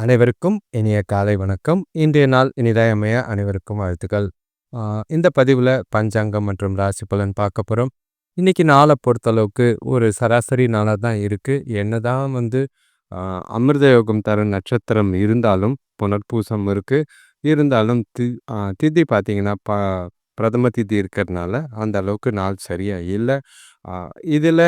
அனைவருக்கும் இனிய காலை வணக்கம். இன்றைய நாள் இனிதாய் அமைய அனைவருக்கும் வாழ்த்துக்கள். இந்த பதிவில் பஞ்சாங்கம் மற்றும் ராசி பலன் பார்க்க போகிறோம் இன்னைக்கு நாளை பொறுத்தளவுக்கு ஒரு சராசரி நாளாக தான் இருக்குது என்ன தான் வந்து அமிர்த யோகம் தர நட்சத்திரம் இருந்தாலும், புனர்பூசம் இருக்குது இருந்தாலும் தி திதி பார்த்திங்கன்னா ப பிரதம திதி இருக்கிறதுனால, அந்த அளவுக்கு நாள் சரியாக இல்லை இதில்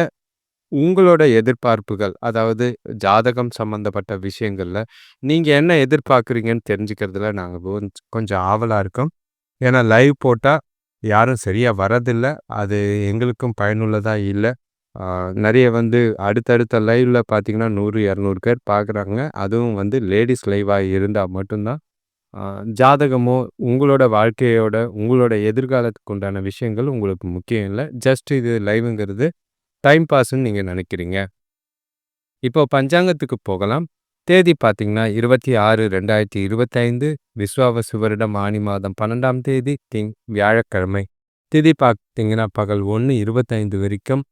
உங்களோட எதிர்பார்ப்புகள், அதாவது ஜாதகம் சம்மந்தப்பட்ட விஷயங்களில் நீங்கள் என்ன எதிர்பார்க்குறீங்கன்னு தெரிஞ்சுக்கிறதுல நாங்கள் கொஞ்சம் ஆவலாக இருக்கோம். ஏன்னா லைவ் போட்டால் யாரும் சரியாக வரதில்லை அது எங்களுக்கும் பயனுள்ளதாக இல்லை நிறைய வந்து அடுத்தடுத்த லைவில் பார்த்தீங்கன்னா, நூறு இரநூறு பேர் பார்க்குறாங்க. அதுவும் வந்து லேடிஸ் லைவாக இருந்தால் மட்டும்தான் ஜாதகமோ, உங்களோட வாழ்க்கையோட, உங்களோட எதிர்காலத்துக்கு உண்டான விஷயங்கள் உங்களுக்கு முக்கியம் இல்லை ஜஸ்ட் இது லைவ்ங்கிறது டைம் பாஸ்ன்னு நீங்க நினைக்கிறீங்க இப்போ பஞ்சாங்கத்துக்கு போகலாம். தேதி பார்த்தீங்கன்னா, 26/2025 விஸ்வாவசு வருடம் ஆனி மாதம் 12ஆம் தேதி திங் வியாழக்கிழமை. திதி பார்த்தீங்கன்னா, பகல் 1:25 வரைக்கும்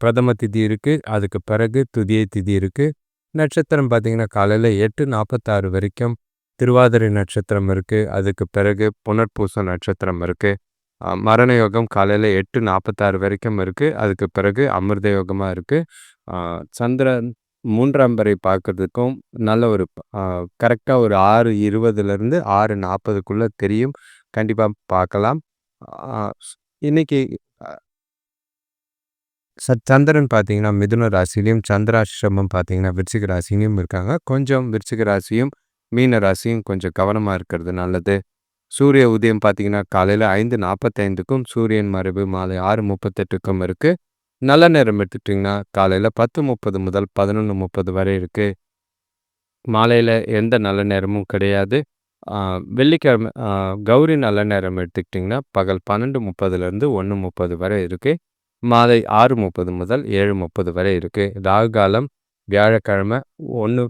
பிரதம திதி இருக்கு. அதுக்கு பிறகு துதிய திதி இருக்கு. நட்சத்திரம் பார்த்தீங்கன்னா, காலையில 8:46 வரைக்கும் திருவாதிரை நட்சத்திரம் இருக்கு. அதுக்கு பிறகு புனர்பூச நட்சத்திரம் இருக்கு. மரண யோகம் காலையில் எட்டு நாற்பத்தாறு வரைக்கும் இருக்குது அதுக்கு பிறகு அமிர்த யோகமாக இருக்குது சந்திரன் 3ஆம் பிறை பார்க்கறதுக்கும் நல்ல ஒரு கரெக்டாக ஒரு ஆறு இருபதுலேருந்து ஆறு நாற்பதுக்குள்ளே தெரியும். கண்டிப்பாக பார்க்கலாம். இன்றைக்கி இன்னைக்கு ச சந்திரன் பார்த்தீங்கன்னா, மிதுன ராசிலையும் சந்திராசிரமம் பார்த்தீங்கன்னா, விருச்சிக ராசிலையும் இருக்காங்க. கொஞ்சம் விருச்சிக ராசியும், மீன ராசியும் கொஞ்சம் கவனமாக இருக்கிறது நல்லது. சூரிய உதயம் பார்த்தீங்கன்னா, காலையில 5:45க்கும், சூரியன் மறைவு மாலை ஆறு முப்பத்தெட்டுக்கும் இருக்குது நல்ல நேரம் எடுத்துக்கிட்டிங்கன்னா, காலையில 10:30 முதல் 11:30 வரை இருக்குது மாலையில் எந்த நல்ல நேரமும் கிடையாது. வெள்ளிக்கிழமை கௌரி நல்ல நேரம் எடுத்துக்கிட்டிங்கன்னா, பகல் 12:30லேருந்து 1:30 வரை இருக்குது மாலை 6:30 முதல் 7:30 வரை இருக்குது ராகு காலம் வியாழக்கிழமை ஒன்று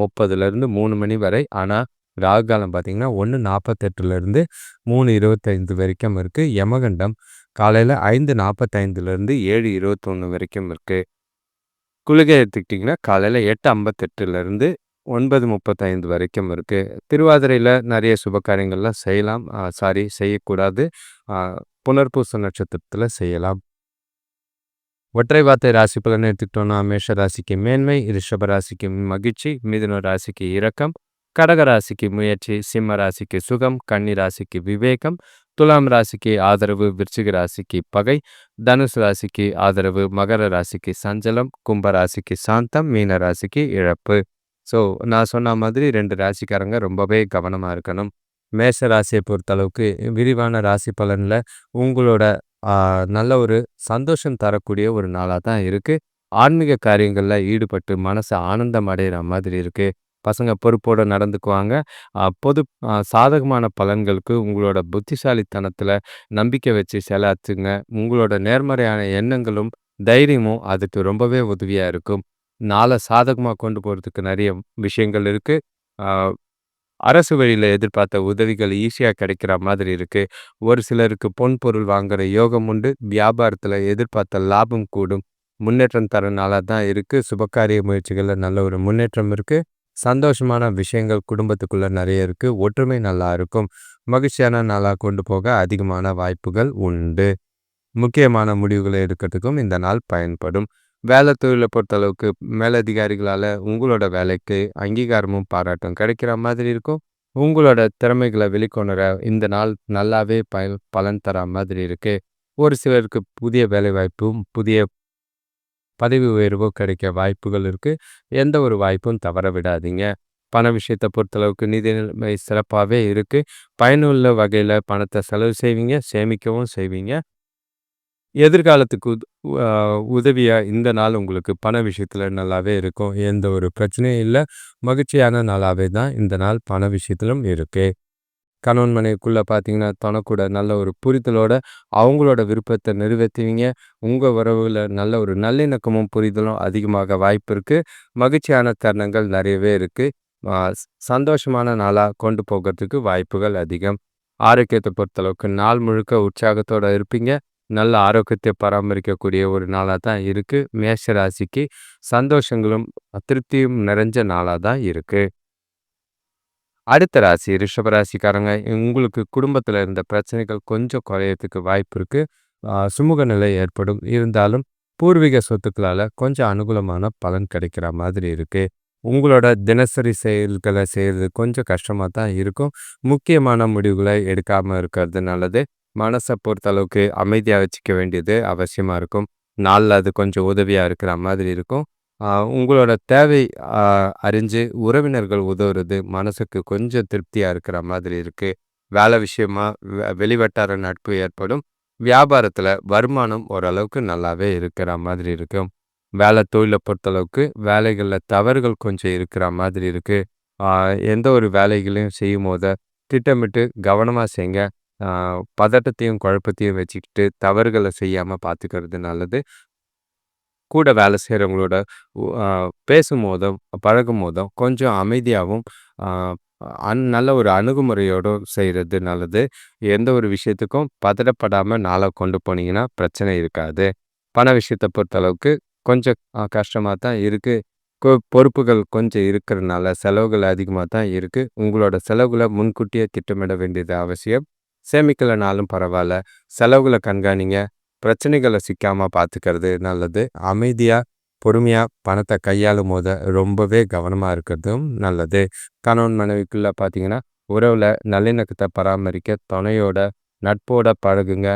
முப்பதுலேருந்து மூணு மணி வரை. ஆனால் ராகு காலம் பார்த்தீங்கன்னா, 1:48லேருந்து 3:25 வரைக்கும் இருக்குது யமகண்டம் காலையில் ஐந்து நாற்பத்தைந்துலேருந்து ஏழு இருபத்தொன்று வரைக்கும் இருக்குது குளிகை எடுத்துக்கிட்டிங்கன்னா, காலையில் எட்டு ஐம்பத்தெட்டுலேருந்து ஒன்பது முப்பத்தைந்து வரைக்கும் இருக்குது திருவாதிரையில் நிறைய சுபகாரியங்கள்லாம் செய்யலாம். சாரி செய்யக்கூடாது. புனர்பூச நட்சத்திரத்தில் செய்யலாம். ஒற்றை வார்த்தை ராசி பலன் எடுத்துக்கிட்டோம்னா, மேஷ ராசிக்கு மேன்மை, ரிஷப ராசிக்கு மகிழ்ச்சி, மிதுன ராசிக்கு இரக்கம், கடக ராசிக்கு முயற்சி, சிம்ம ராசிக்கு சுகம், கன்னி ராசிக்கு விவேகம், துலாம் ராசிக்கு ஆதரவு, விருச்சிக ராசிக்கு பகை, தனுசு ராசிக்கு ஆதரவு, மகர ராசிக்கு சஞ்சலம், கும்ப ராசிக்கு சாந்தம், மீன ராசிக்கு இழப்பு. ஸோ நான் சொன்ன மாதிரி ரெண்டு ராசிக்காரங்க ரொம்பவே கவனமாக இருக்கணும். மேஷ ராசியை பொறுத்தளவுக்கு விரிவான ராசி பலனில் உங்களோட நல்ல ஒரு சந்தோஷம் தரக்கூடிய ஒரு நாளாக தான் இருக்குது ஆன்மீக காரியங்களில் ஈடுபட்டு மனசு ஆனந்தம் அடைகிற மாதிரி இருக்குது பசங்க பொறுப்போடு நடந்துக்குவாங்க. பொது சாதகமான பலன்களுக்கு உங்களோட புத்திசாலித்தனத்தில் நம்பிக்கை வச்சு செலாச்சுங்க உங்களோட நேர்மறையான எண்ணங்களும், தைரியமும் அதுக்கு ரொம்பவே உதவியாக இருக்கும். நாளை சாதகமாக கொண்டு போகிறதுக்கு நிறைய விஷயங்கள் இருக்குது அரசு வழியில் எதிர்பார்த்த உதவிகள் ஈஸியாக கிடைக்கிற மாதிரி இருக்குது ஒரு சிலருக்கு பொன் பொருள் வாங்குகிற யோகம் உண்டு. வியாபாரத்தில் எதிர்பார்த்த லாபம் கூடும். முன்னேற்றம் தரனால தான் இருக்குது சுபகாரிய முயற்சிகளில் நல்ல ஒரு முன்னேற்றம் இருக்குது சந்தோஷமான விஷயங்கள் குடும்பத்துக்குள்ளே நிறைய இருக்குது ஒற்றுமை நல்லா இருக்கும். மகிழ்ச்சியான நாளாக கொண்டு போக அதிகமான வாய்ப்புகள் உண்டு. முக்கியமான முடிவுகளை எடுக்கிறதுக்கும் இந்த நாள் பயன்படும். வேலை தொழிலை பொறுத்தளவுக்கு மேலதிகாரிகளால் உங்களோட வேலைக்கு அங்கீகாரமும், பாராட்டும் கிடைக்கிற மாதிரி இருக்கும். உங்களோட திறமைகளை வெளிக்கொணர இந்த நாள் நல்லாவே பயன் பலன் தரா மாதிரி இருக்குது ஒரு சிலருக்கு புதிய வேலைவாய்ப்பும், புதிய பதவி உயர்வோ கிடைக்க வாய்ப்புகள் இருக்குது எந்த ஒரு வாய்ப்பும் தவற விடாதீங்க. பண விஷயத்தை பொறுத்தளவுக்கு நிதி நிலைமை சிறப்பாகவே இருக்குது பயனுள்ள வகையில் பணத்தை செலவு செய்வீங்க, சேமிக்கவும் செய்வீங்க. எதிர்காலத்துக்கு உத் இந்த நாள் உங்களுக்கு பண விஷயத்தில் நல்லாவே இருக்கும். எந்த ஒரு பிரச்சனையும் இல்லை மகிழ்ச்சியான நாளாகவே தான் இந்த நாள் பண விஷயத்திலும் இருக்குது கணவன் மனைவிக்குள்ளே பார்த்தீங்கன்னா, தனக்கூட நல்ல ஒரு புரிதலோட அவங்களோட விருப்பத்தை நிறைவேத்துவீங்க. உங்கள் உறவுகளில் நல்ல ஒரு நல்லிணக்கமும், புரிதலும் அதிகமாக வாய்ப்பு இருக்குது மகிழ்ச்சியான தருணங்கள் நிறையவே இருக்குது சந்தோஷமான நாளாக கொண்டு போகிறதுக்கு வாய்ப்புகள் அதிகம். ஆரோக்கியத்தை பொறுத்தளவுக்கு நாள் முழுக்க உற்சாகத்தோடு இருப்பீங்க. நல்ல ஆரோக்கியத்தை பராமரிக்கக்கூடிய ஒரு நாளாக தான் இருக்குது மேஷ ராசிக்கு சந்தோஷங்களும், திருப்தியும் நிறைஞ்ச நாளாக தான் இருக்குது அடுத்த ராசி ரிஷபராசிக்காரங்க உங்களுக்கு குடும்பத்தில் இருந்த பிரச்சனைகள் கொஞ்சம் குறையறதுக்கு வாய்ப்பு இருக்குது சுமூக நிலை ஏற்படும். இருந்தாலும் பூர்வீக சொத்துக்களால் கொஞ்சம் அனுகூலமான பலன் கிடைக்கிற மாதிரி இருக்குது உங்களோட தினசரி செயல்களை செய்கிறது கொஞ்சம் கஷ்டமாக தான் இருக்கும். முக்கியமான முடிவுகளை எடுக்காமல் இருக்கிறது நல்லது. மனசை பொறுத்தளவுக்கு அமைதியாக வச்சுக்க வேண்டியது அவசியமாக இருக்கும். நாளில் அது கொஞ்சம் உதவியாக இருக்கிற மாதிரி இருக்கும். உங்களோட தேவை அறிஞ்சு உறவினர்கள் உதவுறது மனசுக்கு கொஞ்சம் திருப்தியாக இருக்கிற மாதிரி இருக்குது வேலை விஷயமா வெளிவட்டார நட்பு ஏற்படும். வியாபாரத்தில் வருமானம் ஓரளவுக்கு நல்லாவே இருக்கிற மாதிரி இருக்கும் வேலை தொழிலை பொறுத்தளவுக்கு வேலைகளில் தவறுகள் கொஞ்சம் இருக்கிற மாதிரி இருக்குது எந்த ஒரு வேலைகளையும் செய்யும் போத திட்டமிட்டு கவனமாக செய்யுங்க பதட்டத்தையும் குழப்பத்தையும் வச்சுக்கிட்டு தவறுகளை செய்யாமல் பார்த்துக்கிறது நல்லது. கூட வேலை செய்கிறவங்களோட பேசும் போதும் பழகும் போதும் கொஞ்சம் அமைதியாகவும் அன் நல்ல ஒரு அணுகுமுறையோடும் செய்கிறது நல்லது. எந்த ஒரு விஷயத்துக்கும் பதடப்படாமல் நாளை கொண்டு போனீங்கன்னா பிரச்சனை இருக்காது. பண விஷயத்தை பொறுத்தளவுக்கு கொஞ்சம் கஷ்டமாக தான் இருக்குது பொறுப்புகள் கொஞ்சம் இருக்கிறதுனால செலவுகள் அதிகமாக தான் இருக்குது உங்களோட செலவுகளை முன்கூட்டியே திட்டமிட வேண்டியது அவசியம். சேமிக்கலைனாலும் பரவாயில்ல. செலவுகளை கண்காணிங்க. பிரச்சனைகளை சிக்காமல் பார்த்துக்கிறது நல்லது. அமைதியாக பொறுமையாக பணத்தை கையாளும் போது ரொம்பவே கவனமாக இருக்கிறதும் நல்லது. கணவன் மனைவிக்குள்ளே பார்த்தீங்கன்னா உறவில் நல்லிணக்கத்தை பராமரிக்க துணையோட நட்போட பழகுங்க.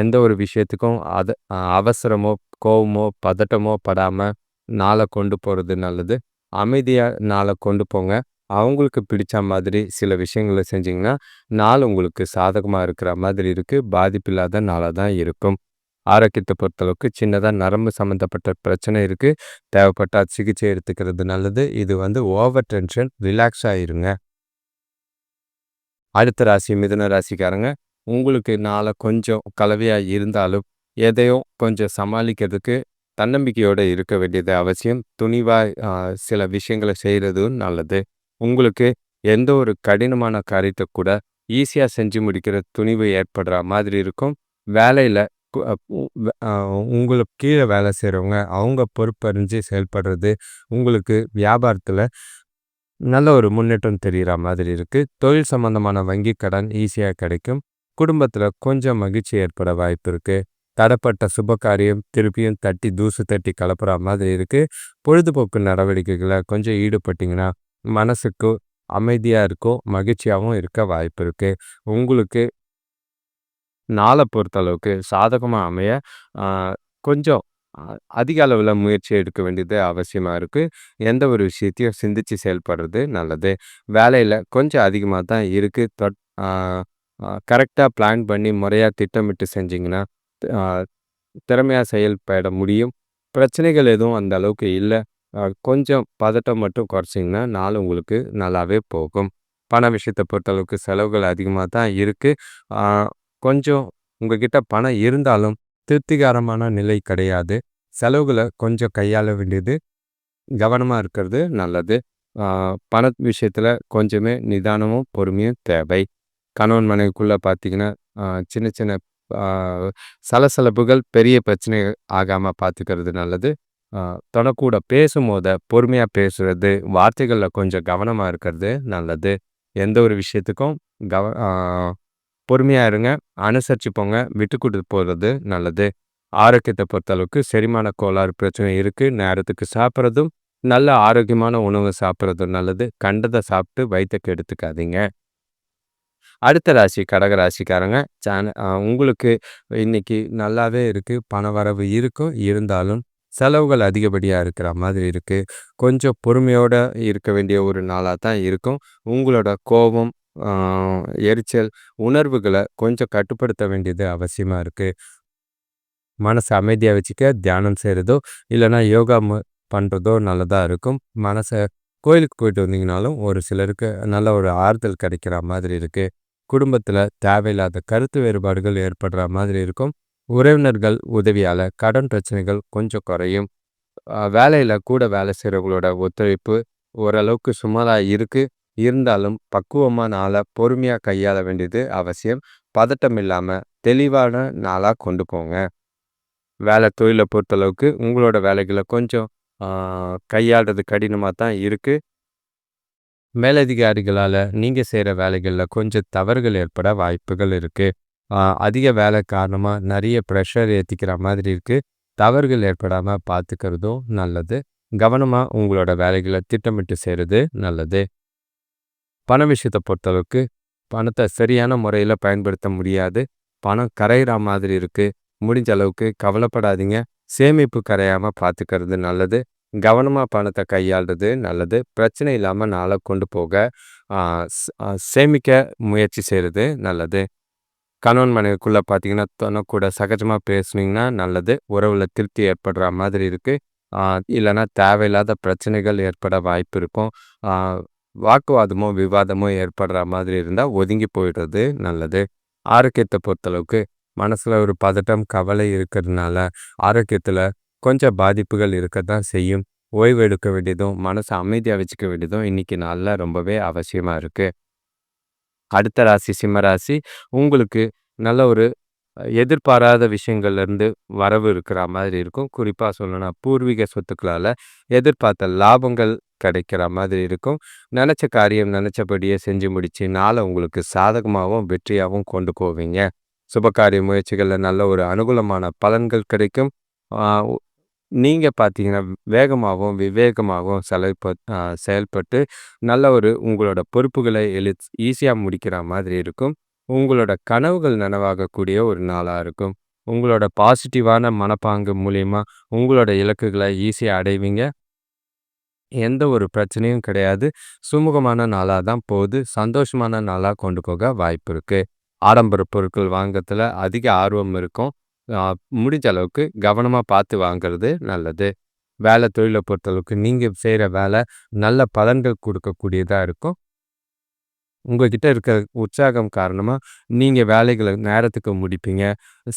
எந்த ஒரு விஷயத்துக்கும் அது அவசரமோ கோவமோ பதட்டமோ படாமல் நாளை கொண்டு போகிறது நல்லது. அமைதியாக நாளை கொண்டு போங்க. அவங்களுக்கு பிடிச்ச மாதிரி சில விஷயங்களை செஞ்சிங்கன்னா நாள் உங்களுக்கு சாதகமாக இருக்கிற மாதிரி இருக்குது பாதிப்பில்லாத நாளாக தான் இருக்கும். ஆரோக்கியத்தை பொறுத்தளவுக்கு சின்னதாக நரம்பு சம்மந்தப்பட்ட பிரச்சனை இருக்குது தேவைப்பட்டால் சிகிச்சை எடுத்துக்கிறது நல்லது. இது வந்து ஓவர் டென்ஷன் ரிலாக்ஸ் ஆகிருங்க அடுத்த ராசி மிதுன ராசிக்காரங்க. உங்களுக்கு நாளை கொஞ்சம் கலவையாக இருந்தாலும் எதையும் கொஞ்சம் சமாளிக்கிறதுக்கு தன்னம்பிக்கையோடு இருக்க வேண்டியது அவசியம். துணிவாக சில விஷயங்களை செய்கிறதும் நல்லது. உங்களுக்கு எந்த ஒரு கடினமான காரியத்தை கூட ஈஸியாக செஞ்சு முடிக்கிற துணிவு ஏற்படுற மாதிரி இருக்கும். வேலையில் உங்களுக்கு கீழே வேலை செய்கிறவங்க அவங்க பொறுப்பறிஞ்சு செயல்படுறது உங்களுக்கு வியாபாரத்தில் நல்ல ஒரு முன்னேற்றம் தெரிகிற மாதிரி இருக்குது தொழில் சம்பந்தமான வங்கி கடன் ஈஸியாக கிடைக்கும். குடும்பத்தில் கொஞ்சம் மகிழ்ச்சி ஏற்பட வாய்ப்பு இருக்குது தடப்பட்ட சுப காரியம் திருப்பியும் தட்டி தூசு தட்டி கலப்புற மாதிரி இருக்குது பொழுதுபோக்கு நடவடிக்கைகளை கொஞ்சம் ஈடுபட்டிங்கன்னா மனசுக்கு அமைதியாக இருக்கும் மகிழ்ச்சியாகவும் இருக்க வாய்ப்பு இருக்குது உங்களுக்கு நாளை பொறுத்தளவுக்கு சாதகமாக அமைய கொஞ்சம் அதிக அளவில் முயற்சி எடுக்க வேண்டியது அவசியமாக இருக்குது எந்த ஒரு விஷயத்தையும் சிந்தித்து செயல்படுறது நல்லது. வேலையில் கொஞ்சம் அதிகமாக தான் இருக்குது தொட் கரெக்டாக பிளான் பண்ணி முறையாக திட்டமிட்டு செஞ்சிங்கன்னா திறமையாக செயல்பட முடியும். பிரச்சனைகள் எதுவும் அந்த அளவுக்கு இல்லை. கொஞ்சம் பதட்டம் மட்டும் குறைச்சிங்கன்னா நாள் உங்களுக்கு நல்லாவே போகும். பண விஷயத்தை பொறுத்தளவுக்கு செலவுகள் அதிகமாக தான் இருக்குது கொஞ்சம் உங்ககிட்ட பணம் இருந்தாலும் திருப்திகரமான நிலை கிடையாது. செலவுகளை கொஞ்சம் கையாள வேண்டியது கவனமாக இருக்கிறது நல்லது. பண விஷயத்தில் கொஞ்சமே நிதானமும் பொறுமையும் தேவை. கணவன் மனைவிக்குள்ளே பார்த்திங்கன்னா சின்ன சின்ன சலசலப்புகள் பெரிய பிரச்சனை ஆகாமல் பார்த்துக்கிறது நல்லது. தனக்கூட பேசும்போத பொறுமையாக பேசுறது வார்த்தைகளில் கொஞ்சம் கவனமாக இருக்கிறது நல்லது. எந்த ஒரு விஷயத்துக்கும் கவ பொறுமையாக இருங்க. அனுசரித்து போங்க விட்டு கொடுத்து போகிறது நல்லது. ஆரோக்கியத்தை பொறுத்தளவுக்கு செரிமான கோளாறு பிரச்சனை இருக்குது நேரத்துக்கு சாப்பிட்றதும் நல்ல ஆரோக்கியமான உணவு சாப்பிட்றதும் நல்லது. கண்டதை சாப்பிட்டு வயிற்றுக்கு எடுத்துக்காதீங்க அடுத்த ராசி கடக ராசிக்காரங்க சேன உங்களுக்கு இன்னைக்கு நல்லாவே இருக்குது பண வரவு இருக்கும் இருந்தாலும் செலவுகள் அதிகப்படியாக இருக்கிற மாதிரி இருக்குது கொஞ்சம் பொறுமையோடு இருக்க வேண்டிய ஒரு நாளாக தான் இருக்கும். உங்களோட கோபம் எரிச்சல் உணர்வுகளை கொஞ்சம் கட்டுப்படுத்த வேண்டியது அவசியமாக இருக்குது மனசை அமைதியாக வச்சுக்க தியானம் செய்கிறதோ இல்லைன்னா யோகா பண்ணுறதோ நல்லதாக இருக்கும். மனசை கோயிலுக்கு போயிட்டு வந்தீங்கனாலும் ஒரு சிலருக்கு நல்ல ஒரு ஆறுதல் கிடைக்கிற மாதிரி இருக்குது குடும்பத்தில் தேவையில்லாத கருத்து வேறுபாடுகள் ஏற்படுற மாதிரி இருக்கும். உறவினர்கள் உதவியால் கடன் பிரச்சனைகள் கொஞ்சம் குறையும். வேலையில் கூட வேலை செய்கிறவங்களோட ஒத்துழைப்பு ஓரளவுக்கு சுமாராக இருக்குது இருந்தாலும் பக்குவமான நாளை பொறுமையாக கையாள வேண்டியது அவசியம். பதட்டம் இல்லாமல் தெளிவான நாளாக கொண்டு போங்க. வேலை தொழிலை பொறுத்தளவுக்கு உங்களோட வேலைகளை கொஞ்சம் கையாளுறது கடினமாக தான் இருக்குது மேலதிகாரிகளால் நீங்கள் செய்கிற வேலைகளில் கொஞ்சம் தவறுகள் ஏற்பட வாய்ப்புகள் இருக்குது அதிக வேலை காரணமாக நிறைய ப்ரெஷர் ஏற்றிக்கிற மாதிரி இருக்குது தவறுகள் ஏற்படாமல் பார்த்துக்கிறதும் நல்லது. கவனமாக உங்களோட வேலைகளை திட்டமிட்டு செய்கிறது நல்லது. பண விஷயத்தை பொறுத்தளவுக்கு பணத்தை சரியான முறையில் பயன்படுத்த முடியாது. பணம் கரையிற மாதிரி இருக்குது முடிஞ்ச அளவுக்கு கவலைப்படாதீங்க. சேமிப்பு கரையாமல் பார்த்துக்கிறது நல்லது. கவனமாக பணத்தை கையாளுறது நல்லது. பிரச்சனை இல்லாமல் நாளை கொண்டு போக சேமிக்க முயற்சி செய்கிறது நல்லது. கணவன் மனைவிக்குள்ளே பார்த்தீங்கன்னா தொனை கூட சகஜமாக பேசுனீங்கன்னா நல்லது. உறவில் திருப்தி ஏற்படுற மாதிரி இருக்குது இல்லைன்னா தேவையில்லாத பிரச்சனைகள் ஏற்பட வாய்ப்பு இருக்கும். வாக்குவாதமோ விவாதமோ ஏற்படுற மாதிரி இருந்தால் ஒதுங்கி போயிடுறது நல்லது. ஆரோக்கியத்தை பொறுத்தளவுக்கு மனசில் ஒரு பதட்டம் கவலை இருக்கிறதுனால ஆரோக்கியத்தில் கொஞ்சம் பாதிப்புகள் இருக்க தான் செய்யும். ஓய்வு எடுக்க வேண்டியதும் மனசை அமைதியாக வச்சுக்க வேண்டியதும் இன்னைக்கு நாளில் ரொம்பவே அவசியமாக இருக்குது அடுத்த ராசி சிம்ம ராசி உங்களுக்கு நல்ல ஒரு எதிர்பாராத விஷயங்கள்லேருந்து வரவு இருக்கிற மாதிரி இருக்கும். குறிப்பாக சொல்லணும்னா பூர்வீக சொத்துக்களால் எதிர்பார்த்த லாபங்கள் கிடைக்கிற மாதிரி இருக்கும். நினச்ச காரியம் நினச்சபடியே செஞ்சு முடிச்சு நாளை உங்களுக்கு சாதகமாகவும் வெற்றியாகவும் கொண்டு போவீங்க. சுபகாரிய முயற்சிகளில் நல்ல ஒரு அனுகூலமான பலன்கள் கிடைக்கும். நீங்கள் பார்த்தீங்கன்னா வேகமாகவும் விவேகமாகவும் செலவு செயல்பட்டு நல்ல ஒரு உங்களோட பொறுப்புகளை எழு ஈஸியாக முடிக்கிற மாதிரி இருக்கும். உங்களோட கனவுகள் நனவாகக்கூடிய ஒரு நாளாக இருக்கும். உங்களோட பாசிட்டிவான மனப்பாங்கு மூலிமா உங்களோட இலக்குகளை ஈஸியாக அடைவீங்க. எந்த ஒரு பிரச்சனையும் கிடையாது. சுமூகமான நாளாக தான் போகுது. சந்தோஷமான நாளாக கொண்டு போக வாய்ப்பு இருக்குது ஆடம்பர பொருட்கள் வாங்கத்தில் அதிக ஆர்வம் இருக்கும். முடிஞ்ச அளவுக்கு கவனமாக பார்த்து வாங்கிறது நல்லது. வேலை தொழிலை பொறுத்தளவுக்கு நீங்கள் செய்கிற வேலை நல்ல பலன்கள் கொடுக்கக்கூடியதாக இருக்கும். உங்ககிட்ட இருக்க உற்சாகம் காரணமாக நீங்கள் வேலைகளை நேரத்துக்கு முடிப்பீங்க.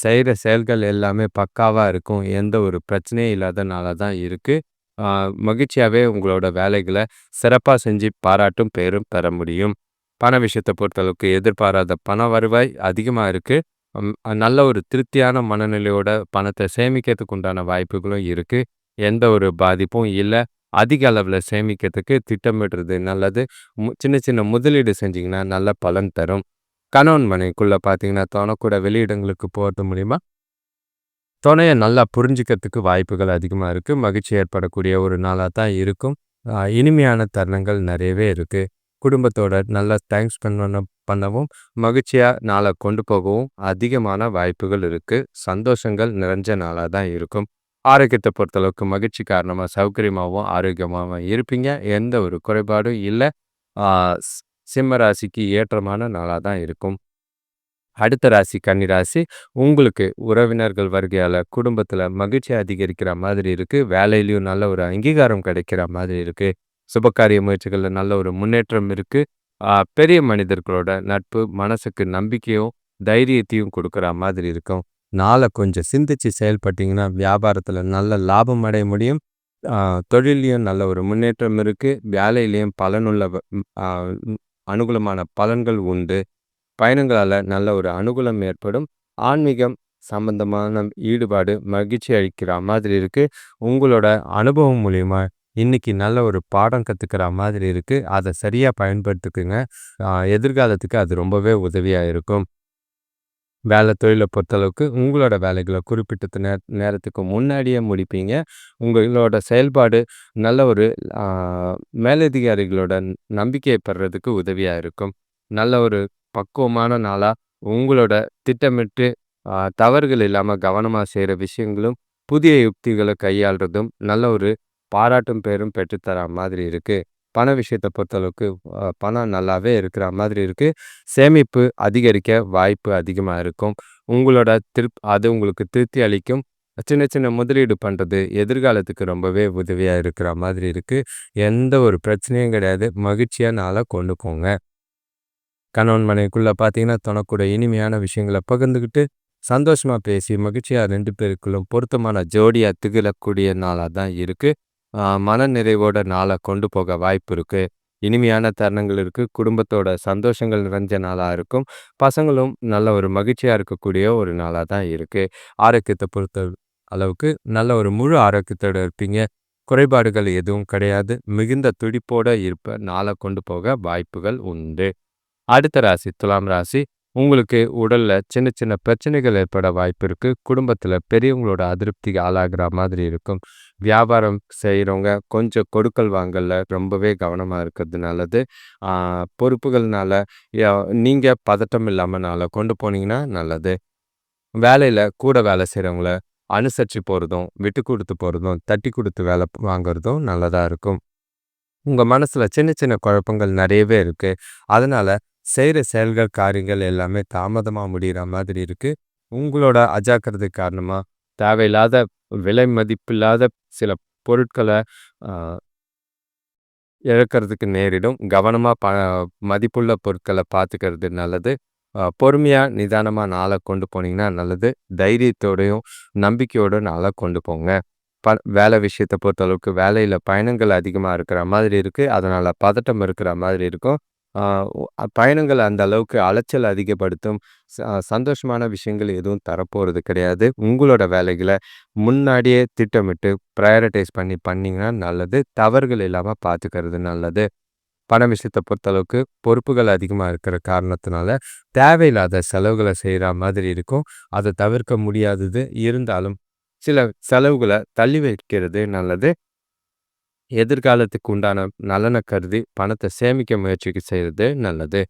செய்கிற செயல்கள் எல்லாமே பக்காவாக இருக்கும். எந்த ஒரு பிரச்சனையும் இல்லாதனால தான் இருக்குது மகிழ்ச்சியாகவே உங்களோட வேலைகளை சிறப்பாக செஞ்சு பாராட்டும் பேரும் பெற முடியும். பண விஷயத்தை பொறுத்தளவுக்கு எதிர்பாராத பண வருவாய் அதிகமாக இருக்குது நல்ல ஒரு திருப்தியான மனநிலையோட பணத்தை சேமிக்கிறதுக்கு உண்டான வாய்ப்புகளும் இருக்குது எந்த ஒரு பாதிப்பும் இல்லை. அதிக அளவில் சேமிக்கிறதுக்கு திட்டமிடுறது நல்லது. சின்ன சின்ன முதலீடு செஞ்சிங்கன்னா நல்ல பலன் தரும். கணவன் மனைக்குள்ளே பார்த்தீங்கன்னா துணைக்கூட வெளியிடங்களுக்கு போகிறது மூலிமா துணையை நல்லா புரிஞ்சிக்கிறதுக்கு வாய்ப்புகள் அதிகமாக இருக்குது மகிழ்ச்சி ஏற்படக்கூடிய ஒரு நாளாக தான் இருக்கும். இனிமையான தருணங்கள் நிறையவே இருக்குது குடும்பத்தோட நல்லா டைம் ஸ்பெண்ட் பண்ண பண்ணவும் மகிழ்ச்சியாக நாளை கொண்டு போகவும் அதிகமான வாய்ப்புகள் இருக்குது சந்தோஷங்கள் நிறைஞ்ச நாளாக தான் இருக்கும். ஆரோக்கியத்தை பொறுத்தளவுக்கு மகிழ்ச்சி காரணமாக சௌகரியமாகவும் ஆரோக்கியமாகவும் இருப்பீங்க. எந்த ஒரு குறைபாடும் இல்லை. சிம்ம ராசிக்கு ஏற்றமான நாளாக தான் இருக்கும். அடுத்த ராசி கன்னிராசி உங்களுக்கு உறவினர்கள் வருகையால் குடும்பத்தில் மகிழ்ச்சி அதிகரிக்கிற மாதிரி இருக்குது வேலையிலையும் நல்ல ஒரு அங்கீகாரம் கிடைக்கிற மாதிரி இருக்குது சுபகாரிய முயற்சிகளில் நல்ல ஒரு முன்னேற்றம் இருக்குது பெரிய மனிதர்களோட நட்பு மனசுக்கு நம்பிக்கையும் தைரியத்தையும் கொடுக்குற மாதிரி இருக்கும். நாளை கொஞ்சம் சிந்திச்சு செயல்பட்டிங்கன்னா வியாபாரத்தில் நல்ல லாபம் அடைய முடியும். தொழிலையும் நல்ல ஒரு முன்னேற்றம் இருக்குது வேலையிலையும் பலனுள்ள அனுகூலமான பலன்கள் உண்டு. பயணங்களால் நல்ல ஒரு அனுகூலம் ஏற்படும். ஆன்மீகம் சம்பந்தமான ஈடுபாடு மகிழ்ச்சி அளிக்கிற மாதிரி இருக்குது உங்களோட அனுபவம் மூலிமா இன்றைக்கி நல்ல ஒரு பாடம் கற்றுக்கிற மாதிரி இருக்குது அதை சரியாக பயன்படுத்திக்குங்க. எதிர்காலத்துக்கு அது ரொம்பவே உதவியாக இருக்கும். வேலை தொழிலை பொறுத்தளவுக்கு உங்களோட வேலைகளை குறிப்பிட்ட நே நேரத்துக்கு முன்னாடியே முடிப்பீங்க. உங்களோட செயல்பாடு நல்ல ஒரு மேலதிகாரிகளோட நம்பிக்கையை பெறுறதுக்கு உதவியாக இருக்கும். நல்ல ஒரு பக்குவமான நாளாக உங்களோட திட்டமிட்டு தவறுகள் இல்லாமல் கவனமாக செய்கிற விஷயங்களும் புதிய யுக்திகளை கையாளுறதும் நல்ல ஒரு பாராட்டும் பேரும் பெற்றுத்தர மாதிரி இருக்குது பண விஷயத்தை பொறுத்தளவுக்கு பணம் நல்லாவே இருக்கிற மாதிரி இருக்குது சேமிப்பு அதிகரிக்க வாய்ப்பு அதிகமாக இருக்கும். உங்களோட திருப் அது உங்களுக்கு திருப்தி அளிக்கும். சின்ன சின்ன முதலீடு பண்ணுறது எதிர்காலத்துக்கு ரொம்பவே உதவியாக இருக்கிற மாதிரி இருக்குது எந்த ஒரு பிரச்சனையும் கிடையாது. மகிழ்ச்சியாக நாளாக கொண்டு போங்க கணவன் மனைவிக்குள்ளே பார்த்தீங்கன்னா தனக்கூட இனிமையான விஷயங்களை பகிர்ந்துக்கிட்டு சந்தோஷமாக பேசி மகிழ்ச்சியாக ரெண்டு பேருக்குள்ளும் பொருத்தமான ஜோடியாக திகழக்கூடிய நாளாக தான் இருக்குது மன நிறைவோட நாளை கொண்டு போக வாய்ப்பு இருக்குது இனிமையான தருணங்கள் இருக்குது குடும்பத்தோட சந்தோஷங்கள் நிறைஞ்ச நாளாக இருக்கும். பசங்களும் நல்ல ஒரு மகிழ்ச்சியாக இருக்கக்கூடிய ஒரு நாளாக தான் இருக்குது ஆரோக்கியத்தை பொறுத்த அளவுக்கு நல்ல ஒரு முழு ஆரோக்கியத்தோடு இருப்பீங்க. குறைபாடுகள் எதுவும் கிடையாது. மிகுந்த துடிப்போட இருப்ப நாளை கொண்டு போக வாய்ப்புகள் உண்டு. அடுத்த ராசி துலாம் ராசி. உங்களுக்கு உடல்ல சின்ன சின்ன பிரச்சனைகள் ஏற்பட வாய்ப்பு இருக்கு. குடும்பத்துல பெரியவங்களோட அதிருப்திக்கு ஆளாகிற மாதிரி இருக்கும். வியாபாரம் செய்கிறவங்க கொஞ்சம் கொடுக்கல் வாங்கல ரொம்பவே கவனமாக இருக்கிறது நல்லது. பொறுப்புகள்னால நீங்கள் பதட்டம் இல்லாமல் நாளை கொண்டு போனீங்கன்னா நல்லது. வேலையில் கூட வேலை செய்கிறவங்கள அனுசரித்து போகிறதும் விட்டு கொடுத்து போகிறதும் தட்டி கொடுத்து வேலை வாங்குறதும் நல்லதாக இருக்கும். உங்கள் மனசில் சின்ன சின்ன குழப்பங்கள் நிறையவே இருக்குது அதனால் செய்கிற செயல்கள் காரியங்கள் எல்லாமே தாமதமாக முடிகிற மாதிரி இருக்குது உங்களோட அஜாக்கிரதை காரணமாக தேவையில்லாத விலை மதிப்பில்லாத சில பொருட்களை இழக்கிறதுக்கு நேரிடும். கவனமாக ப மதிப்புள்ள பொருட்களை பார்த்துக்கிறது நல்லது. பொறுமையாக நிதானமாக நாளை கொண்டு போனீங்கன்னா நல்லது. தைரியத்தோடையும் நம்பிக்கையோடு நாளை கொண்டு போங்க. ப வேலை விஷயத்தை பொறுத்தளவுக்கு வேலையில் பயணங்கள் அதிகமாக இருக்கிற மாதிரி இருக்குது அதனால் பதட்டம் இருக்கிற மாதிரி இருக்கும். பயணங்கள் அந்த அளவுக்கு அலைச்சல் அதிகப்படுத்தும். சந்தோஷமான விஷயங்கள் எதுவும் தரப்போகிறது கிடையாது. உங்களோட வேலைகளை முன்னாடியே திட்டமிட்டு ப்ரையாரிட்டைஸ் பண்ணி பண்ணிங்கன்னா நல்லது. தவறுகள் இல்லாமல் பார்த்துக்கிறது நல்லது. பண விஷயத்தை பொறுத்தளவுக்கு பொறுப்புகள் அதிகமாக இருக்கிற காரணத்தினால தேவையில்லாத செலவுகளை செய்கிற மாதிரி இருக்கும். அதை தவிர்க்க முடியாதது இருந்தாலும் சில செலவுகளை தள்ளி வைக்கிறது நல்லது. எதிர்காலத்துக்கு உண்டான நலனை கருதி பணத்தை சேமிக்க முயற்சிக்கு செய்கிறது நல்லது.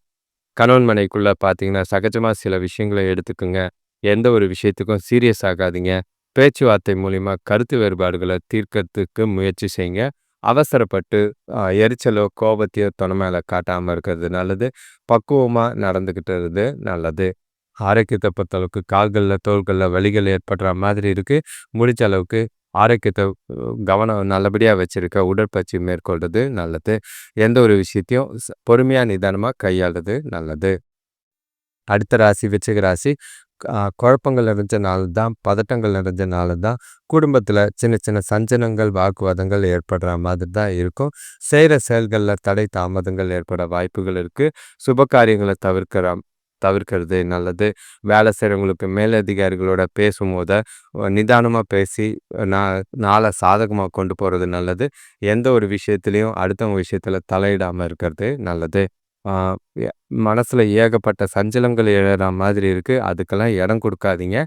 கணவன் மனைக்குள்ளே பார்த்தீங்கன்னா சகஜமாக சில விஷயங்களை எடுத்துக்கோங்க. எந்த ஒரு விஷயத்துக்கும் சீரியஸ் ஆகாதீங்க. பேச்சுவார்த்தை மூலிமா கருத்து வேறுபாடுகளை தீர்க்கறதுக்கு முயற்சி செய்யுங்க. அவசரப்பட்டு எரிச்சலோ கோபத்தையோ தொணை மேலே காட்டாமல் இருக்கிறது நல்லது. பக்குவமாக நடந்துக்கிட்டுறது நல்லது. ஆரோக்கியத்தை பொறுத்தளவுக்கு கால்களில் தோள்களில் வலிகள் ஏற்படுற மாதிரி இருக்குது முடிஞ்ச அளவுக்கு ஆரோக்கியத்தை கவனம் நல்லபடியாக வச்சுருக்க உடற்பயிற்சி மேற்கொள்வது நல்லது. எந்த ஒரு விஷயத்தையும் பொறுமையாக நிதானமாக கையாளுறது நல்லது. அடுத்த ராசி விச்சக ராசி. குழப்பங்கள் நிறைஞ்ச நாள் தான் பதட்டங்கள் நிறைஞ்ச நாள் தான். குடும்பத்தில் சின்ன சின்ன சஞ்சனங்கள் வாக்குவாதங்கள் ஏற்படுற மாதிரி தான் இருக்கும். செய்கிற செயல்களில் தடை தாமதங்கள் ஏற்பட வாய்ப்புகள் இருக்குது சுப காரியங்களை தவிர்க்கிற தவிர்க்கிறது நல்லது. வேலை செய்கிறவங்களுக்கு மேலதிகாரிகளோட பேசும்போது நிதானமாக பேசி நான் நாளை சாதகமாக கொண்டு போகிறது நல்லது. எந்த ஒரு விஷயத்துலையும் அடுத்தவங்க விஷயத்தில் தலையிடாமல் இருக்கிறது நல்லது. மனசில் ஏகப்பட்ட சஞ்சலங்கள் எழுற மாதிரி இருக்குது அதுக்கெல்லாம் இடம் கொடுக்காதீங்க.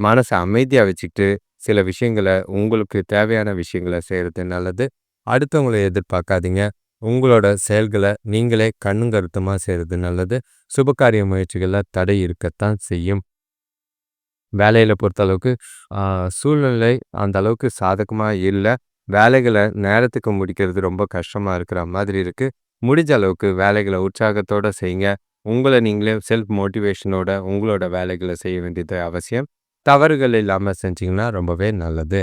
மனசை அமைதியாக வச்சுக்கிட்டு சில விஷயங்களை உங்களுக்கு தேவையான விஷயங்களை செய்கிறது நல்லது. அடுத்தவங்களை எதிர்பார்க்காதீங்க. உங்களோட செயல்களை நீங்களே கண்ணும் கருத்துமாக செய்கிறது நல்லது. சுபகாரிய முயற்சிகளில் தடை இருக்கத்தான் செய்யும். வேலையில் பொறுத்தளவுக்கு சூழ்நிலை அந்த அளவுக்கு சாதகமாக இல்லை. வேலைகளை நேரத்துக்கு முடிக்கிறது ரொம்ப கஷ்டமாக இருக்கிற மாதிரி இருக்குது முடிஞ்ச அளவுக்கு வேலைகளை உற்சாகத்தோடு செய்யுங்க. உங்களை நீங்களே செல்ஃப் மோட்டிவேஷனோட உங்களோட வேலைகளை செய்ய வேண்டியது அவசியம். தவறுகள் இல்லாமல் செஞ்சிங்கன்னா ரொம்பவே நல்லது.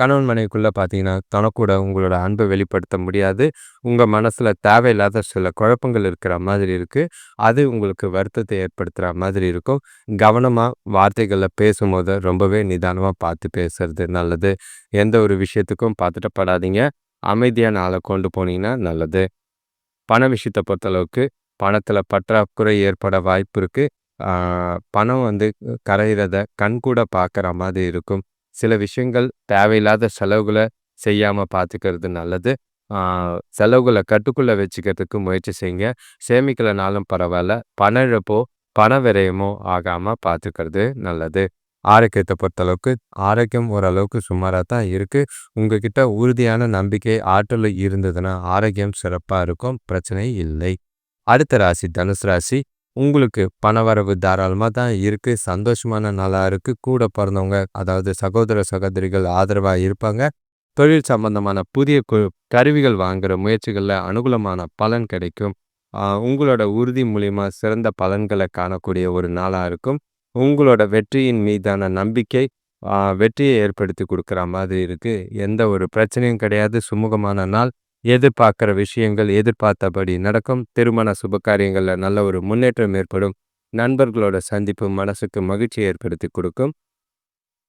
கணவன் மனைவிக்குள்ளே பார்த்தீங்கன்னா தனக்கூட உங்களோட அன்பை வெளிப்படுத்த முடியாது. உங்கள் மனசில் தேவையில்லாத சில குழப்பங்கள் இருக்கிற மாதிரி இருக்குது அது உங்களுக்கு வருத்தத்தை ஏற்படுத்துகிற மாதிரி இருக்கும். கவனமாக வார்த்தைகளில் பேசும்போது ரொம்பவே நிதானமாக பார்த்து பேசுறது நல்லது. எந்த ஒரு விஷயத்துக்கும் பார்த்துட்டப்படாதீங்க அமைதியாக நாளை கொண்டு போனீங்கன்னா நல்லது. பண விஷயத்தை பொறுத்தளவுக்கு பணத்தில் பற்றாக்குறை ஏற்பட வாய்ப்பு இருக்குது பணம் வந்து கரையிறத கண்கூட பார்க்குற மாதிரி இருக்கும். சில விஷயங்கள் தேவையில்லாத செலவுகளை செய்யாமல் பார்த்துக்கிறது நல்லது. செலவுகளை கட்டுக்குள்ளே வச்சுக்கிறதுக்கு முயற்சி செய்யுங்க. சேமிக்கலைனாலும் பரவாயில்ல. பண இழப்போ பண விரயமோ ஆகாமல் பார்த்துக்கிறது நல்லது. ஆரோக்கியத்தை பொறுத்தளவுக்கு ஆரோக்கியம் ஓரளவுக்கு சுமாராக தான் இருக்குது உங்ககிட்ட உறுதியான நம்பிக்கை ஆற்றல் இருந்ததுன்னா ஆரோக்கியம் சிறப்பாக இருக்கும். பிரச்சனை இல்லை. அடுத்த ராசி தனுசு ராசி. உங்களுக்கு பணவரவு தாராளமாக தான் இருக்குது சந்தோஷமான நாளாக இருக்குது கூட பிறந்தவங்க அதாவது சகோதர சகோதரிகள் ஆதரவாக இருப்பாங்க. தொழில் சம்பந்தமான புதிய கருவிகள் வாங்குகிற முயற்சிகளில் அனுகூலமான பலன் கிடைக்கும். உங்களோட உறுதி மூலிமா சிறந்த பலன்களை காணக்கூடிய ஒரு நாளாக இருக்கும். உங்களோட வெற்றியின் மீதான நம்பிக்கை வெற்றியை ஏற்படுத்தி கொடுக்குற மாதிரி இருக்குது எந்த ஒரு பிரச்சனையும் கிடையாது. சுமூகமான நாள். எதிர்பார்க்குற விஷயங்கள் எதிர்பார்த்தபடி நடக்கும். திருமண சுப காரியங்களில் நல்ல ஒரு முன்னேற்றம் ஏற்படும். நண்பர்களோட சந்திப்பு மனசுக்கு மகிழ்ச்சி ஏற்படுத்தி கொடுக்கும்.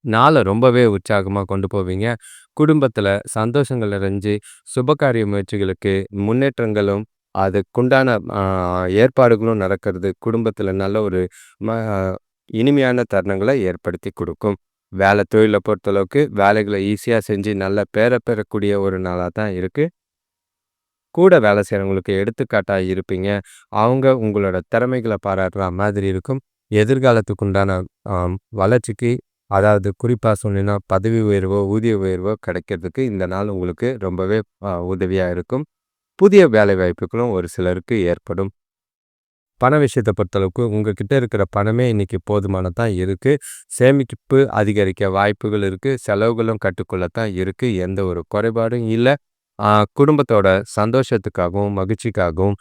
நாளை ரொம்பவே உற்சாகமாக கொண்டு போவீங்க. குடும்பத்தில் சந்தோஷங்கள் நிறைஞ்சு சுபகாரிய முயற்சிகளுக்கு முன்னேற்றங்களும் அதுக்குண்டான ஏற்பாடுகளும் நடக்கிறது. குடும்பத்தில் நல்ல ஒரு ம இனிமையான தருணங்களை ஏற்படுத்தி கொடுக்கும். வேலை தொழிலை பொறுத்தளவுக்கு வேலைகளை ஈஸியாக செஞ்சு நல்ல பேரை பெறக்கூடிய ஒரு நாளாக தான் இருக்குது கூட வேலை செய்கிறவங்களுக்கு எடுத்துக்காட்டாக இருப்பீங்க. அவங்க உங்களோட திறமைகளை பாராட்டுற மாதிரி இருக்கும். எதிர்காலத்துக்கு உண்டான வளர்ச்சிக்கு அதாவது குறிப்பாக சொன்னீங்கன்னா பதவி உயர்வோ ஊதிய உயர்வோ கிடைக்கிறதுக்கு இந்த நாள் உங்களுக்கு ரொம்பவே உதவியாக இருக்கும். புதிய வேலை வாய்ப்புகளும் ஒரு சிலருக்கு ஏற்படும். பண விஷயத்தை பொறுத்தளவுக்கு உங்ககிட்ட இருக்கிற பணமே இன்றைக்கி போதுமான தான் இருக்குது சேமிப்பு அதிகரிக்க வாய்ப்புகள் இருக்குது செலவுகளும் கட்டுக்குள்ளே தான் இருக்குது எந்த ஒரு குறைபாடும் இல்லை. குடும்பத்தோட சந்தோஷத்துக்காகவும் மகிழ்ச்சிக்காகவும்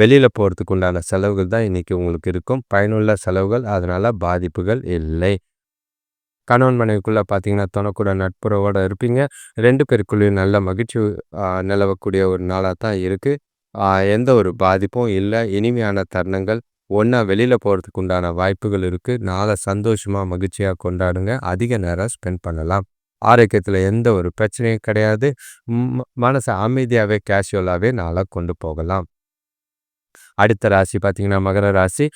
வெளியில் போகிறதுக்கு உண்டான செலவுகள் தான் இன்றைக்கி உங்களுக்கு இருக்கும். பயனுள்ள செலவுகள் அதனால் பாதிப்புகள் இல்லை. கணவன் மனைவிக்குள்ளே பார்த்தீங்கன்னா துணக்கூட நட்புறவோடு இருப்பீங்க. ரெண்டு பேருக்குள்ளேயும் நல்ல மகிழ்ச்சி நிலவக்கூடிய ஒரு நாளாக தான் இருக்குது எந்த ஒரு பாதிப்பும் இல்லை. இனிமையான தருணங்கள். ஒன்றா வெளியில் போகிறதுக்கு உண்டான வாய்ப்புகள் இருக்குது நாளை சந்தோஷமாக மகிழ்ச்சியாக கொண்டாடுங்க. அதிக நேரம் ஸ்பெண்ட் பண்ணலாம். ஆரோக்கியத்தில் எந்த ஒரு பிரச்சனையும் கிடையாது. மனசை அமைதியாகவே கேஷுவலாகவே நாளாக கொண்டு போகலாம். அடுத்த ராசி பார்த்திங்கன்னா மகர ராசி.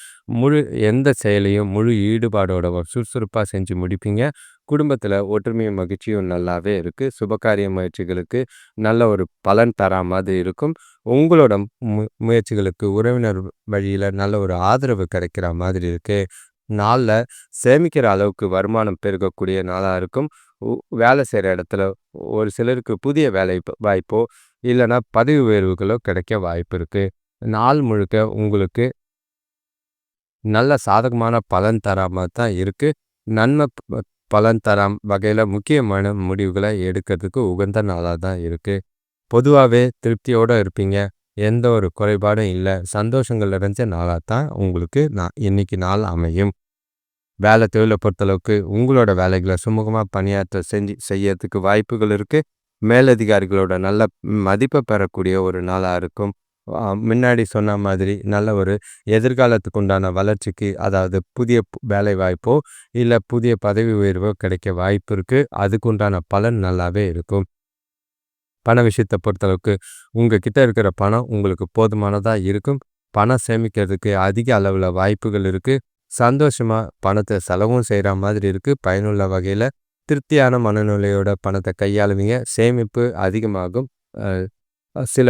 முழு எந்த செயலையும் முழு ஈடுபாடோட சுறுசுறுப்பாக செஞ்சு முடிப்பீங்க. குடும்பத்தில் ஒற்றுமையும் மகிழ்ச்சியும் நல்லாவே இருக்குது சுபகாரிய முயற்சிகளுக்கு நல்ல ஒரு பலன் தரா மாதிரி இருக்கும். உங்களோட மு முயற்சிகளுக்கு உறவினர் வழியில் நல்ல ஒரு ஆதரவு கிடைக்கிற மாதிரி இருக்குது நாளில் சேமிக்கிற அளவுக்கு வருமானம் பெருகக்கூடிய நாளாக இருக்கும். வேலை செய்கிற இடத்துல ஒரு சிலருக்கு புதிய வேலை வாய்ப்போ இல்லைன்னா பதவி உயர்வுகளோ கிடைக்க வாய்ப்பு இருக்குது நாள் முழுக்க உங்களுக்கு நல்ல சாதகமான பலன் தராமல் தான் இருக்குது நன்மை பலன் தராம் வகையில் முக்கியமான முடிவுகளை எடுக்கிறதுக்கு உகந்த நாளாக தான் இருக்குது பொதுவாகவே திருப்தியோடு இருப்பீங்க. எந்த ஒரு குறைபாடும் இல்லை. சந்தோஷங்கள் நிறைஞ்ச நாளாக தான் உங்களுக்கு நான் இன்னைக்கு நாள் அமையும். வேலை தொழிலை பொறுத்தளவுக்கு உங்களோட வேலைகளை சுமூகமாக பணியாற்ற செஞ்சு செய்யறதுக்கு வாய்ப்புகள் இருக்குது மேலதிகாரிகளோட நல்ல மதிப்பை பெறக்கூடிய ஒரு நாளாக இருக்கும். முன்னாடி சொன்ன மாதிரி நல்ல ஒரு எதிர்காலத்துக்கு உண்டான வளர்ச்சிக்கு அதாவது புதிய வேலை வாய்ப்போ இல்லை புதிய பதவி உயர்வோ கிடைக்க வாய்ப்பு இருக்குது அதுக்கு உண்டான பலன் நல்லாவே இருக்கும். பண விஷயத்தை பொறுத்தளவுக்கு உங்கள் கிட்டே இருக்கிற பணம் உங்களுக்கு போதுமானதாக இருக்கும். பணம் சேமிக்கிறதுக்கு அதிக அளவில் வாய்ப்புகள் இருக்குது சந்தோஷமாக பணத்தை செலவும் செய்கிற மாதிரி இருக்குது பயனுள்ள வகையில் திருப்தியான மனநிலையோட பணத்தை கையாளுவீங்க. சேமிப்பு அதிகமாகும். சில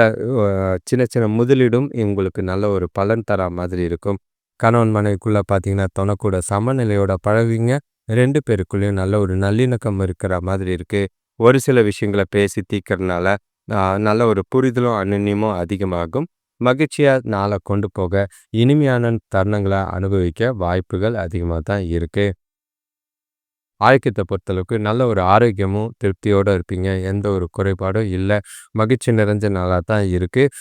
சின்ன சின்ன முதலீடும் உங்களுக்கு நல்ல ஒரு பலன் தர மாதிரி இருக்கும். கணவன் மனைவிக்குள்ளே பார்த்தீங்கன்னா தொணக்கூட சமநிலையோட பழகுவீங்க. ரெண்டு பேருக்குள்ளேயும் நல்ல ஒரு நல்லிணக்கம் இருக்கிற மாதிரி இருக்குது ஒரு சில விஷயங்களை பேசி தீக்கிறதுனால நல்ல ஒரு புரிதலும் அனுநியமும் அதிகமாகும். மகிழ்ச்சியாக நாளை கொண்டு போக இனிமையான தருணங்களை அனுபவிக்க வாய்ப்புகள் அதிகமாக தான் இருக்குது ஆரோக்கியத்தை பொறுத்தளவுக்கு நல்ல ஒரு ஆரோக்கியமும் திருப்தியோடு இருப்பீங்க. எந்த ஒரு குறைபாடும் இல்லை. மகிழ்ச்சி நிறைஞ்ச நாளாக தான் இருக்குது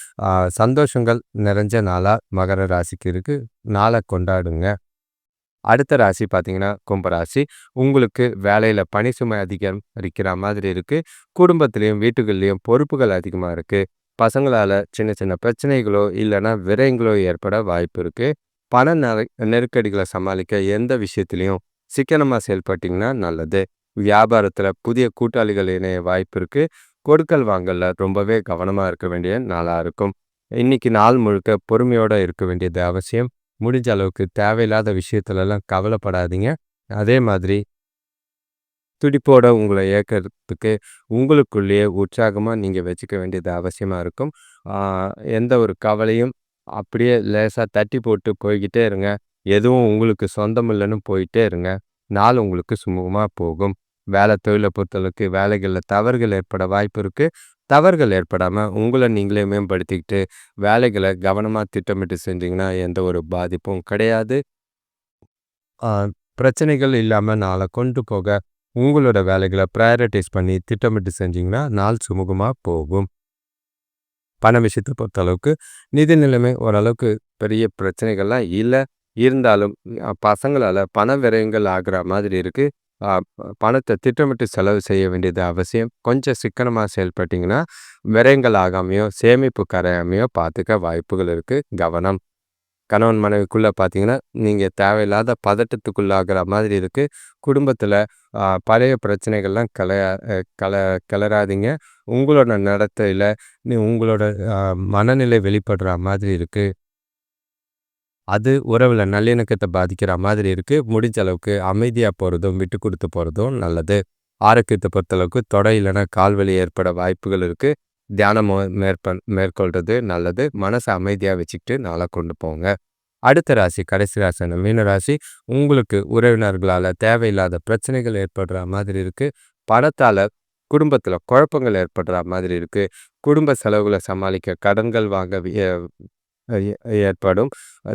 சந்தோஷங்கள் நிறைஞ்ச நாளாக மகர ராசிக்கு இருக்குது நாளை கொண்டாடுங்க. அடுத்த ராசி பார்த்தீங்கன்னா கும்பராசி உங்களுக்கு வேலையில் பணி சுமை அதிகம் இருக்கிற மாதிரி இருக்குது குடும்பத்துலேயும் வீட்டுகள்லேயும் பொறுப்புகள் அதிகமாக இருக்குது பசங்களால் சின்ன சின்ன பிரச்சனைகளோ இல்லைன்னா விரயங்களோ ஏற்பட வாய்ப்பு இருக்குது பண நெருக்கடிகளை சமாளிக்க எந்த விஷயத்துலையும் சிக்கனமாக செயல்பட்டிங்கன்னா நல்லது. வியாபாரத்தில் புதிய கூட்டாளிகள் இணைய வாய்ப்பு இருக்குது கொடுக்கல் வாங்கல ரொம்பவே கவனமாக இருக்க வேண்டிய நாளாக இருக்கும். இன்னைக்கு நாள் முழுக்க பொறுமையோடு இருக்க வேண்டியது அவசியம். முடிஞ்ச அளவுக்கு தேவையில்லாத விஷயத்துலலாம் கவலைப்படாதீங்க. அதே மாதிரி துடிப்போட உங்களை இயக்கிறதுக்கு உங்களுக்குள்ளேயே உற்சாகமாக நீங்கள் வச்சுக்க வேண்டியது அவசியமாக இருக்கும். எந்த ஒரு கவலையும் அப்படியே லேசாக தட்டி போட்டு போய்கிட்டே இருங்க. எதுவும் உங்களுக்கு சொந்தம் இல்லைன்னு போயிட்டே இருங்க. நாள் உங்களுக்கு சுமூகமாக போகும். வேலை தொழிலை பொறுத்தளவுக்கு வேலைகளில் தவறுகள் ஏற்பட வாய்ப்பு இருக்குது தவறுகள் ஏற்படாமல் உங்களை நீங்களே மேம்படுத்திக்கிட்டு வேலைகளை கவனமாக திட்டமிட்டு செஞ்சிங்கன்னா எந்த ஒரு பாதிப்பும் கிடையாது. பிரச்சனைகள் இல்லாமல் நாளை கொண்டு போக உங்களோட வேலைகளை ப்ரையாரிட்டைஸ் பண்ணி திட்டமிட்டு செஞ்சிங்கன்னா நாள் சுமூகமாக போகும். பண விஷயத்தை பொறுத்தளவுக்கு நிதி நிலைமை ஓரளவுக்கு பெரிய பிரச்சனைகள்லாம் இல்லை. இருந்தாலும் பசங்களால் பண விரயங்கள் ஆகிற மாதிரி இருக்குது பணத்தை திட்டமிட்டு செலவு செய்ய வேண்டியது அவசியம். கொஞ்சம் சிக்கனமாக செயல்பட்டிங்கன்னா விரயங்கள் ஆகாமையோ சேமிப்பு கரையாமையோ பார்த்துக்க வாய்ப்புகள் இருக்குது கவனம். கணவன் மனைவிக்குள்ளே பார்த்தீங்கன்னா நீங்கள் தேவையில்லாத பதட்டத்துக்குள்ளாகிற மாதிரி இருக்குது குடும்பத்தில் பழைய பிரச்சனைகள்லாம் கலையா கல கிளறாதீங்க உங்களோட நடத்தையில் நீ உங்களோட மனநிலை வெளிப்படுற மாதிரி இருக்குது அது உறவில் நல்லிணக்கத்தை பாதிக்கிற மாதிரி இருக்குது முடிஞ்ச அளவுக்கு அமைதியாக போகிறதும் விட்டு கொடுத்து போகிறதும் நல்லது. ஆரோக்கியத்தை பொறுத்தளவுக்கு தொடை இல்லைன்னா கால்வலி ஏற்பட வாய்ப்புகள் இருக்குது தியானம் மேற்ப மேற்கொள்கிறது நல்லது. மனசை அமைதியாக வச்சுக்கிட்டு நாளாக கொண்டு போங்க. அடுத்த ராசி கடைசி ராசி மீன ராசி. உங்களுக்கு உறவினர்களால் தேவையில்லாத பிரச்சனைகள் ஏற்படுற மாதிரி இருக்குது பணத்தால் குடும்பத்தில் குழப்பங்கள் ஏற்படுற மாதிரி இருக்குது குடும்ப செலவுகளை சமாளிக்க கடன்கள் வாங்க ஏற்படும்.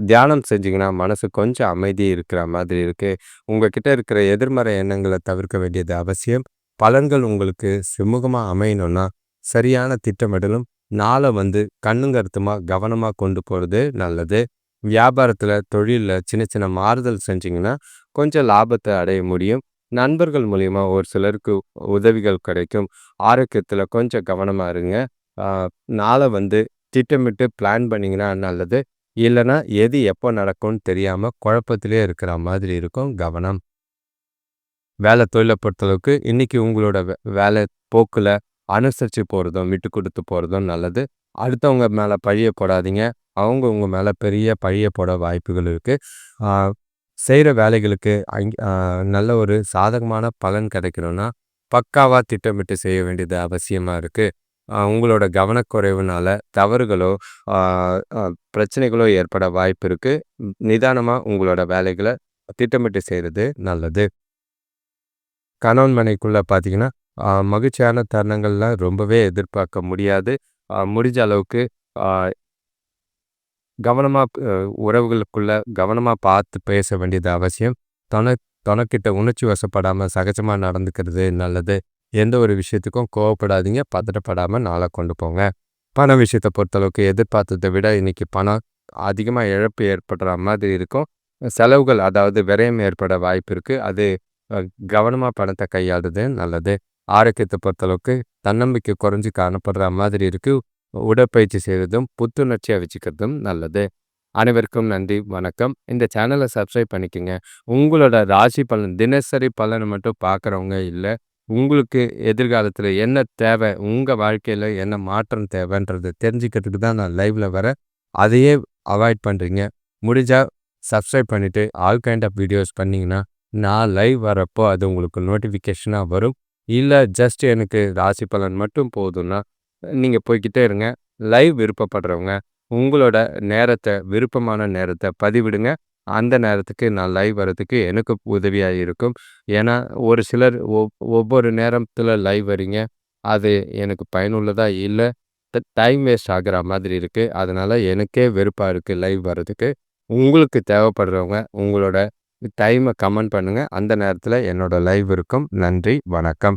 தியானம் செஞ்சிங்கன்னா மனசு கொஞ்சம் அமைதி இருக்கிற மாதிரி இருக்குது உங்ககிட்ட இருக்கிற எதிர்மறை எண்ணங்களை தவிர்க்க வேண்டியது அவசியம். பலன்கள் உங்களுக்கு சுமூகமாக அமையணும்னா சரியான திட்டமிடலும் நாளை வந்து கண்ணுங்கருத்துமாக கவனமாக கொண்டு போகிறது நல்லது. வியாபாரத்தில் தொழிலில் சின்ன சின்ன மாறுதல் செஞ்சிங்கன்னா கொஞ்சம் லாபத்தை அடைய முடியும். நண்பர்கள் மூலிமா ஒரு சிலருக்கு உதவிகள் கிடைக்கும். ஆரோக்கியத்தில் கொஞ்சம் கவனமாக இருங்க. நாளை வந்து திட்டமிட்டு பிளான் பண்ணிங்கன்னா நல்லது. இல்லைன்னா எது எப்போ நடக்கும்னு தெரியாமல் குழப்பத்திலே இருக்கிற மாதிரி இருக்கும் கவனம். வேலை தொழிலை பொறுத்தளவுக்கு இன்றைக்கி உங்களோட வேலை போக்கில் அனுசரித்து போகிறதும் விட்டு கொடுத்து போகிறதும் நல்லது. அடுத்தவங்க மேலே பழிய போடாதீங்க. அவங்க உங்கள் மேலே பெரிய பழிய போட வாய்ப்புகள் இருக்குது செய்கிற வேலைகளுக்கு அங் நல்ல ஒரு சாதகமான பலன் கிடைக்கணும்னா பக்காவாக திட்டமிட்டு செய்ய வேண்டியது அவசியமாக இருக்குது உங்களோட கவனக்குறைவுனால தவறுகளோ பிரச்சனைகளோ ஏற்பட வாய்ப்பு இருக்குது நிதானமாக உங்களோட வேலைகளை திட்டமிட்டு செய்கிறது நல்லது. கணவன் மனைக்குள்ளே பார்த்தீங்கன்னா மகிழ்ச்சியான தருணங்கள்லாம் ரொம்பவே எதிர்பார்க்க முடியாது. முடிஞ்ச அளவுக்கு கவனமாக உறவுகளுக்குள்ள கவனமாக பார்த்து பேச வேண்டியது அவசியம். தன தனக்கிட்ட உணர்ச்சி வசப்படாமல் சகஜமாக நடந்துக்கிறது நல்லது. எந்த ஒரு விஷயத்துக்கும் கோவப்படாதீங்க. பதட்டப்படாமல் நாளை கொண்டு போங்க. பண விஷயத்தை பொறுத்தளவுக்கு எதிர்பார்த்ததை விட இன்றைக்கி பணம் அதிகமாக இழப்பு ஏற்படுற மாதிரி இருக்கும். செலவுகள் அதாவது விரயம் ஏற்பட வாய்ப்பு இருக்குது அது கவனமாக பணத்தை கையாளுறது நல்லது. ஆரோக்கியத்தை பொறுத்தளவுக்கு தன்னம்பிக்கை குறைஞ்சி காணப்படுற மாதிரி இருக்குது உடற்பயிற்சி செய்கிறதும் புத்துணர்ச்சியாக வச்சுக்கிறதும் நல்லது. அனைவருக்கும் நன்றி வணக்கம். இந்த சேனலை சப்ஸ்கிரைப் பண்ணிக்கோங்க. உங்களோட ராசி பலன் தினசரி பலனை மட்டும் பார்க்குறவங்க இல்லை உங்களுக்கு எதிர்காலத்தில் என்ன தேவை உங்கள் வாழ்க்கையில் என்ன மாற்றம் தேவைன்றது தெரிஞ்சுக்கிறதுக்கு தான் நான் லைவில் வரேன். அதையே அவாய்ட் பண்ணுறீங்க முடிஞ்சால் சப்ஸ்கிரைப் பண்ணிவிட்டு ஆல் கைண்ட் ஆஃப் வீடியோஸ் பண்ணிங்கன்னா நான் லைவ் வரப்போ அது உங்களுக்கு நோட்டிஃபிகேஷனாக வரும். இல்லை ஜஸ்ட் எனக்கு ராசி பலன் மட்டும் போதும்னா நீங்கள் போய்கிட்டே இருங்க. லைவ் விருப்பப்படுறவங்க உங்களோட நேரத்தை விருப்பமான நேரத்தை பதிவிடுங்க. அந்த நேரத்துக்கு நான் லைவ் வரதுக்கு எனக்கு உதவியாக இருக்கும். ஏன்னா ஒரு சிலர் ஒவ்வொரு நேரத்தில் லைவ் வரீங்க அது எனக்கு பயனுள்ளதாக இல்லை டைம் வேஸ்ட் ஆகிற மாதிரி இருக்குது அதனால் எனக்கே வெறுப்பாக இருக்குது லைவ் வர்றதுக்கு. உங்களுக்கு தேவைப்படுறவங்க உங்களோட டைமை கமெண்ட் பண்ணுங்கள் அந்த நேரத்தில் என்னோடய லைவ் இருக்கும். நன்றி வணக்கம்.